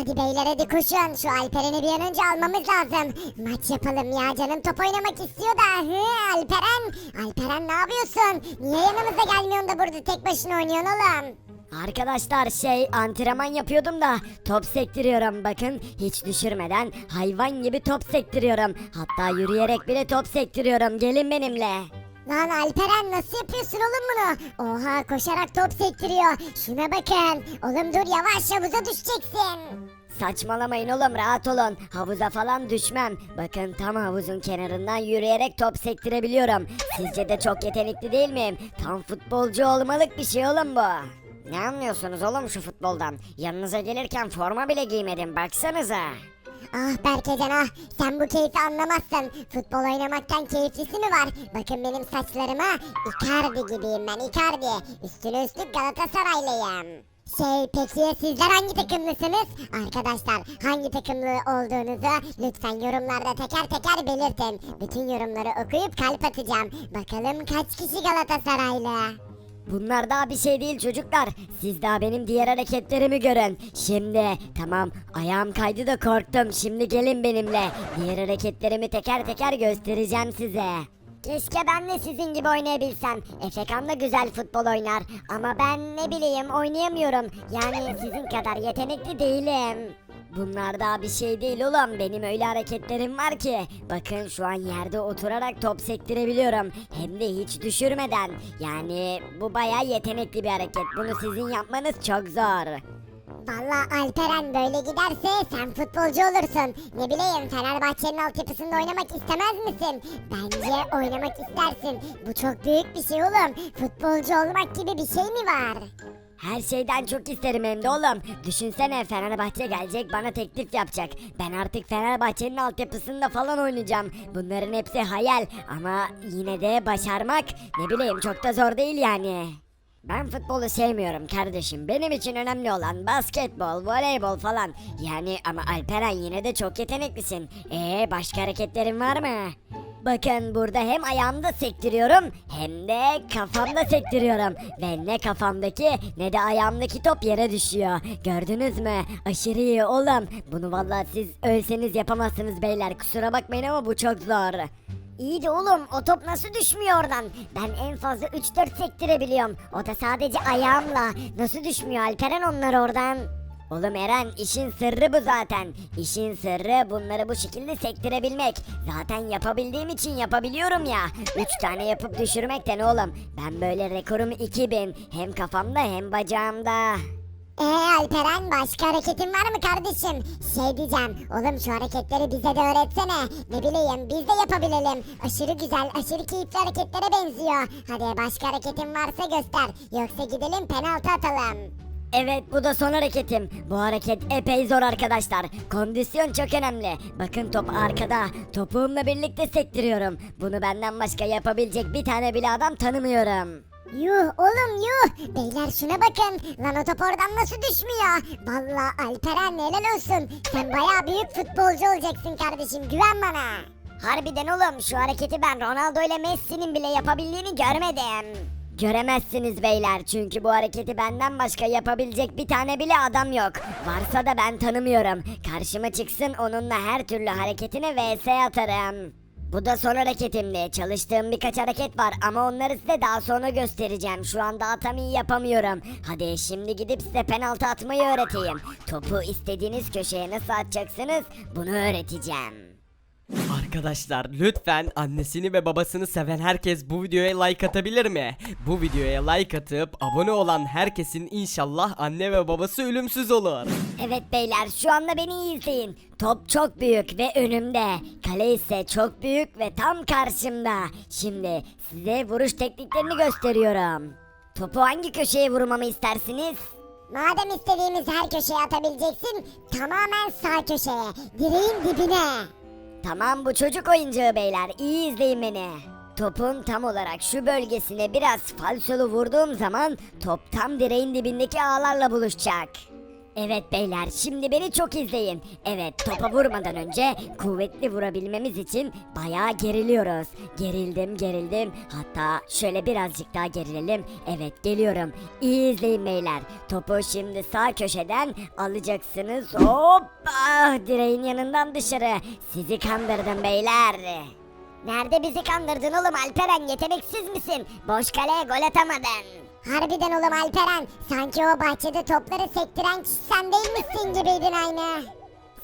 Hadi beyler hadi koşun. Şu Alperen'i bir an önce almamız lazım. Maç yapalım ya. Canım top oynamak istiyor da. Hı, Alperen. Alperen ne yapıyorsun? Niye yanımıza gelmiyorsun da burada tek başına oynuyorsun oğlum? Arkadaşlar şey antrenman yapıyordum da top sektiriyorum bakın hiç düşürmeden hayvan gibi top sektiriyorum hatta yürüyerek bile top sektiriyorum gelin benimle. Lan Alperen nasıl yapıyorsun oğlum bunu? Oha koşarak top sektiriyor. Şuna bakın. Oğlum dur yavaş havuza düşeceksin. Saçmalamayın oğlum rahat olun havuza falan düşmem bakın tam havuzun kenarından yürüyerek top sektirebiliyorum sizce de çok yetenekli değil miyim tam futbolcu olmalık bir şey oğlum bu. Ne anlıyorsunuz oğlum şu futboldan yanınıza gelirken forma bile giymedim baksanıza. Ah Berkecan ah sen bu keyfi anlamazsın. Futbol oynamaktan keyiflisi mi var? Bakın benim saçlarıma Icardi gibiyim ben Icardi. Üstüne üstlük Galatasaraylıyım. Şey peki sizler hangi takımlısınız? Arkadaşlar hangi takımlı olduğunuzu lütfen yorumlarda teker teker belirtin. Bütün yorumları okuyup kalp atacağım. Bakalım kaç kişi Galatasaraylı? Bunlar daha bir şey değil çocuklar. Siz daha benim diğer hareketlerimi görün. Şimdi tamam ayağım kaydı da korktum. Şimdi gelin benimle. Diğer hareketlerimi teker teker göstereceğim size. Keşke ben de sizin gibi oynayabilsem. Efekan da güzel futbol oynar. Ama ben ne bileyim oynayamıyorum. Yani sizin kadar yetenekli değilim. Bunlar daha bir şey değil oğlum. Benim öyle hareketlerim var ki. Bakın şu an yerde oturarak top sektirebiliyorum. Hem de hiç düşürmeden. Yani bu baya yetenekli bir hareket. Bunu sizin yapmanız çok zor. Valla Alperen böyle giderse sen futbolcu olursun. Ne bileyim Fenerbahçe'nin altyapısında oynamak istemez misin? Bence oynamak istersin. Bu çok büyük bir şey oğlum. Futbolcu olmak gibi bir şey mi var? Her şeyden çok isterim hem de oğlum. Düşünsene Fenerbahçe gelecek bana teklif yapacak. Ben artık Fenerbahçe'nin altyapısında falan oynayacağım. Bunların hepsi hayal ama yine de başarmak ne bileyim çok da zor değil yani. Ben futbolu sevmiyorum kardeşim. Benim için önemli olan basketbol, voleybol falan. Yani ama Alperen yine de çok yeteneklisin. Ee başka hareketlerin var mı? Bakın burada hem ayağımda sektiriyorum hem de kafamda sektiriyorum. Ve ne kafamdaki ne de ayağımdaki top yere düşüyor. Gördünüz mü? Aşırı iyi oğlum. Bunu vallahi siz ölseniz yapamazsınız beyler. Kusura bakmayın ama bu çok zor. İyi de oğlum o top nasıl düşmüyor oradan? Ben en fazla 3-4 sektirebiliyorum. O da sadece ayağımla. Nasıl düşmüyor Alperen onlar oradan? Oğlum Eren işin sırrı bu zaten. İşin sırrı bunları bu şekilde sektirebilmek. Zaten yapabildiğim için yapabiliyorum ya. 3 tane yapıp düşürmek de ne oğlum? Ben böyle rekorum 2000. Hem kafamda hem bacağımda. Ee Alperen başka hareketin var mı kardeşim? Şey diyeceğim. Oğlum şu hareketleri bize de öğretsene. Ne bileyim biz de yapabilelim. Aşırı güzel, aşırı keyifli hareketlere benziyor. Hadi başka hareketin varsa göster. Yoksa gidelim penaltı atalım. Evet bu da son hareketim. Bu hareket epey zor arkadaşlar. Kondisyon çok önemli. Bakın top arkada. Topuğumla birlikte sektiriyorum. Bunu benden başka yapabilecek bir tane bile adam tanımıyorum. Yuh oğlum yuh. Beyler şuna bakın. Lan o top oradan nasıl düşmüyor? Valla Alperen helal olsun. Sen baya büyük futbolcu olacaksın kardeşim. Güven bana. Harbiden oğlum şu hareketi ben Ronaldo ile Messi'nin bile yapabildiğini görmedim. Göremezsiniz beyler çünkü bu hareketi benden başka yapabilecek bir tane bile adam yok. Varsa da ben tanımıyorum. Karşıma çıksın onunla her türlü hareketine vs atarım. Bu da son hareketimdi. Çalıştığım birkaç hareket var ama onları size daha sonra göstereceğim. Şu anda tam iyi yapamıyorum. Hadi şimdi gidip size penaltı atmayı öğreteyim. Topu istediğiniz köşeye nasıl atacaksınız bunu öğreteceğim. Arkadaşlar lütfen annesini ve babasını seven herkes bu videoya like atabilir mi? Bu videoya like atıp abone olan herkesin inşallah anne ve babası ölümsüz olur. Evet beyler şu anda beni iyi izleyin. Top çok büyük ve önümde. Kale ise çok büyük ve tam karşımda. Şimdi size vuruş tekniklerini gösteriyorum. Topu hangi köşeye vurmamı istersiniz? Madem istediğimiz her köşeye atabileceksin, tamamen sağ köşeye, direğin dibine. Tamam bu çocuk oyuncağı beyler iyi izleyin beni. Topun tam olarak şu bölgesine biraz falsolu vurduğum zaman top tam direğin dibindeki ağlarla buluşacak. Evet beyler şimdi beni çok izleyin. Evet topa vurmadan önce kuvvetli vurabilmemiz için bayağı geriliyoruz. Gerildim gerildim hatta şöyle birazcık daha gerilelim. Evet geliyorum. İyi izleyin beyler. Topu şimdi sağ köşeden alacaksınız. Hop ah, direğin yanından dışarı. Sizi kandırdım beyler. Nerede bizi kandırdın oğlum Alperen yeteneksiz misin? Boş kaleye gol atamadın. Harbiden oğlum Alperen. Sanki o bahçede topları sektiren kişi sen değil misin gibiydin aynı.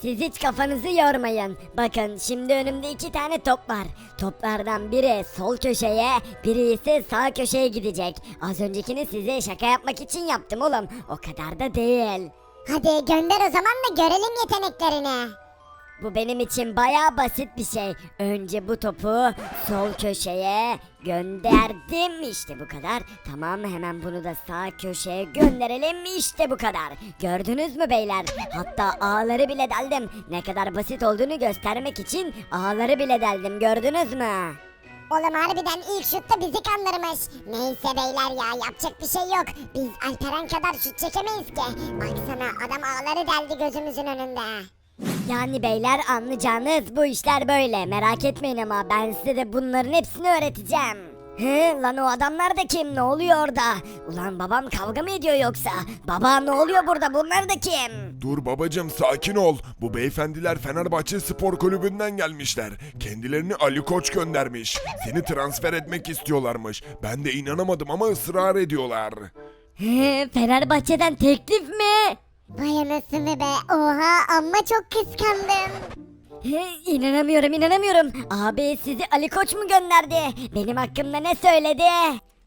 Siz hiç kafanızı yormayın. Bakın şimdi önümde iki tane top var. Toplardan biri sol köşeye, biri ise sağ köşeye gidecek. Az öncekini size şaka yapmak için yaptım oğlum. O kadar da değil. Hadi gönder o zaman da görelim yeteneklerini. Bu benim için bayağı basit bir şey. Önce bu topu sol köşeye gönderdim. İşte bu kadar. Tamam hemen bunu da sağ köşeye gönderelim. İşte bu kadar. Gördünüz mü beyler? Hatta ağları bile deldim. Ne kadar basit olduğunu göstermek için ağları bile deldim. Gördünüz mü? Oğlum harbiden ilk şutta bizi kandırmış. Neyse beyler ya yapacak bir şey yok. Biz Alperen kadar şut çekemeyiz ki. Baksana adam ağları deldi gözümüzün önünde. Yani beyler anlayacağınız bu işler böyle. Merak etmeyin ama ben size de bunların hepsini öğreteceğim. He lan o adamlar da kim? Ne oluyor orada? Ulan babam kavga mı ediyor yoksa? Baba ne oluyor burada? Bunlar da kim? Dur babacım sakin ol. Bu beyefendiler Fenerbahçe Spor Kulübü'nden gelmişler. Kendilerini Ali Koç göndermiş. Seni transfer etmek istiyorlarmış. Ben de inanamadım ama ısrar ediyorlar. He Fenerbahçe'den teklif mi? Vay anasını be. Oha amma çok kıskandım. He, inanamıyorum inanamıyorum. Abi sizi Ali Koç mu gönderdi? Benim hakkımda ne söyledi?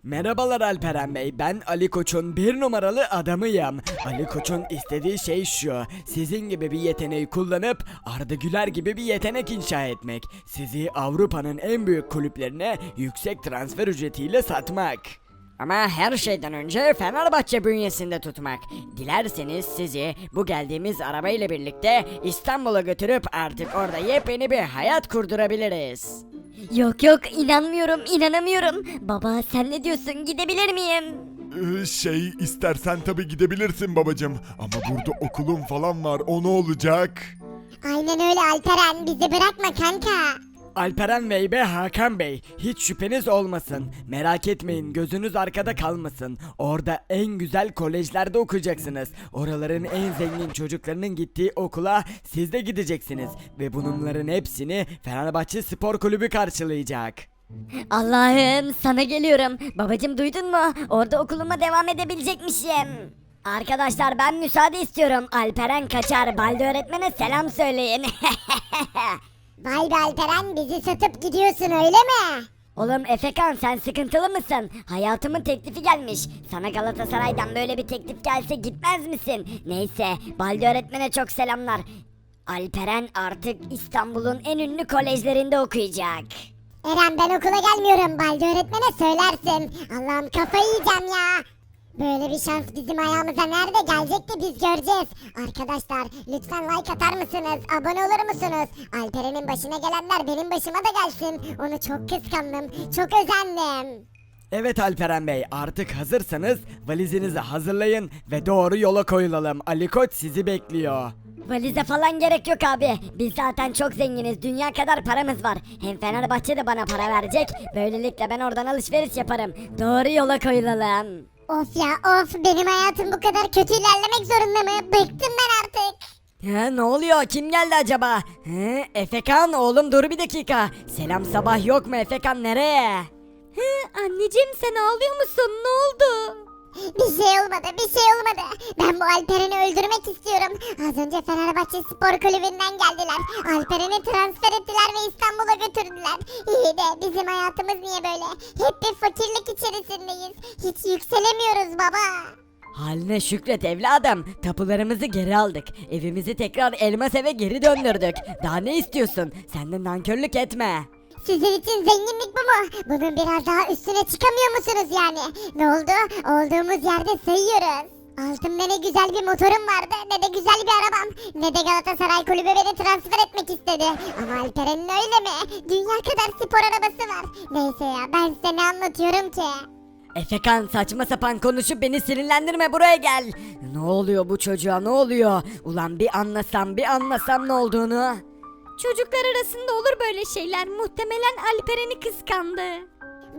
Merhabalar Alperen Bey, ben Ali Koç'un bir numaralı adamıyım. Ali Koç'un istediği şey şu, sizin gibi bir yeteneği kullanıp Arda Güler gibi bir yetenek inşa etmek. Sizi Avrupa'nın en büyük kulüplerine yüksek transfer ücretiyle satmak. Ama her şeyden önce Fenerbahçe bünyesinde tutmak. Dilerseniz sizi bu geldiğimiz arabayla birlikte İstanbul'a götürüp artık orada yepyeni bir hayat kurdurabiliriz. Yok yok inanmıyorum inanamıyorum. Baba sen ne diyorsun gidebilir miyim? Ee, şey istersen tabi gidebilirsin babacım. Ama burada okulum falan var o ne olacak? Aynen öyle Alperen bizi bırakma kanka. Alperen Bey ve Hakan Bey hiç şüpheniz olmasın. Merak etmeyin gözünüz arkada kalmasın. Orada en güzel kolejlerde okuyacaksınız. Oraların en zengin çocuklarının gittiği okula siz de gideceksiniz. Ve bunların hepsini Fenerbahçe Spor Kulübü karşılayacak. Allah'ım sana geliyorum. Babacım duydun mu? Orada okuluma devam edebilecekmişim. Arkadaşlar ben müsaade istiyorum. Alperen kaçar. Balde öğretmene selam söyleyin. Vay be Alperen bizi satıp gidiyorsun öyle mi? Oğlum Efekan sen sıkıntılı mısın? Hayatımın teklifi gelmiş. Sana Galatasaray'dan böyle bir teklif gelse gitmez misin? Neyse Balde öğretmene çok selamlar. Alperen artık İstanbul'un en ünlü kolejlerinde okuyacak. Eren ben okula gelmiyorum. Balde öğretmene söylersin. Allah'ım kafayı yiyeceğim ya. Böyle bir şans bizim ayağımıza nerede gelecek de biz göreceğiz. Arkadaşlar lütfen like atar mısınız? Abone olur musunuz? Alperen'in başına gelenler benim başıma da gelsin. Onu çok kıskandım. Çok özendim. Evet Alperen Bey artık hazırsanız valizinizi hazırlayın ve doğru yola koyulalım. Ali Koç sizi bekliyor. Valize falan gerek yok abi. Biz zaten çok zenginiz. Dünya kadar paramız var. Hem Fenerbahçe de bana para verecek. Böylelikle ben oradan alışveriş yaparım. Doğru yola koyulalım. Of ya of benim hayatım bu kadar kötü ilerlemek zorunda mı? Bıktım ben artık. He, ne oluyor? Kim geldi acaba? He, Efekan oğlum dur bir dakika. Selam sabah yok mu Efekan nereye? anneciğim sen ağlıyor musun? Ne oldu? Bir şey olmadı, bir şey olmadı. Ben bu Alperen'i öldürmek istiyorum. Az önce Fenerbahçe Spor Kulübü'nden geldiler. Alperen'i transfer ettiler ve İstanbul'a götürdüler. İyi de bizim hayatımız niye böyle? Hep bir fakirlik içerisindeyiz. Hiç yükselemiyoruz baba. Haline şükret evladım. Tapularımızı geri aldık. Evimizi tekrar elmas eve geri döndürdük. Daha ne istiyorsun? Sen de nankörlük etme. Sizin için zenginlik bu mu? Bunun biraz daha üstüne çıkamıyor musunuz yani? Ne oldu? Olduğumuz yerde sayıyoruz. Altımda ne güzel bir motorum vardı, ne de güzel bir arabam, ne de Galatasaray kulübü beni transfer etmek istedi. Ama Alperen'in öyle mi? Dünya kadar spor arabası var. Neyse ya, ben size ne anlatıyorum ki? Efekan saçma sapan konuşup beni sinirlendirme buraya gel. Ne oluyor bu çocuğa ne oluyor? Ulan bir anlasam bir anlasam ne olduğunu. Çocuklar arasında olur böyle şeyler. Muhtemelen Alperen'i kıskandı.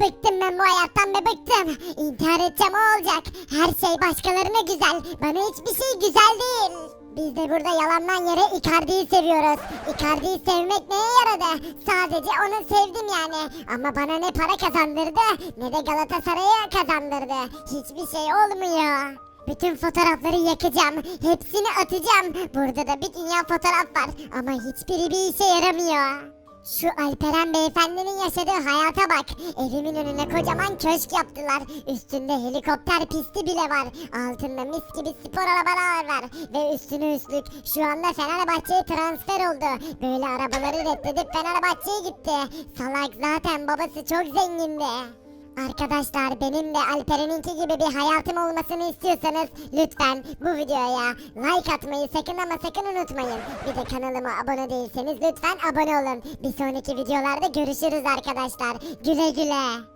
Bıktım ben bu hayattan be bıktım. İntihar edeceğim o olacak. Her şey başkalarına güzel. Bana hiçbir şey güzel değil. Biz de burada yalandan yere Icardi'yi seviyoruz. Icardi'yi sevmek neye yaradı? Sadece onu sevdim yani. Ama bana ne para kazandırdı ne de Galatasaray'a kazandırdı. Hiçbir şey olmuyor. Bütün fotoğrafları yakacağım. Hepsini atacağım. Burada da bir dünya fotoğraf var. Ama hiçbiri bir işe yaramıyor. Şu Alperen beyefendinin yaşadığı hayata bak. Evimin önüne kocaman köşk yaptılar. Üstünde helikopter pisti bile var. Altında mis gibi spor arabalar var. Ve üstüne üstlük şu anda Fenerbahçe'ye transfer oldu. Böyle arabaları reddedip Fenerbahçe'ye gitti. Salak zaten babası çok zengindi. Arkadaşlar benim de Alperen'inki gibi bir hayatım olmasını istiyorsanız lütfen bu videoya like atmayı sakın ama sakın unutmayın. Bir de kanalıma abone değilseniz lütfen abone olun. Bir sonraki videolarda görüşürüz arkadaşlar. Güle güle.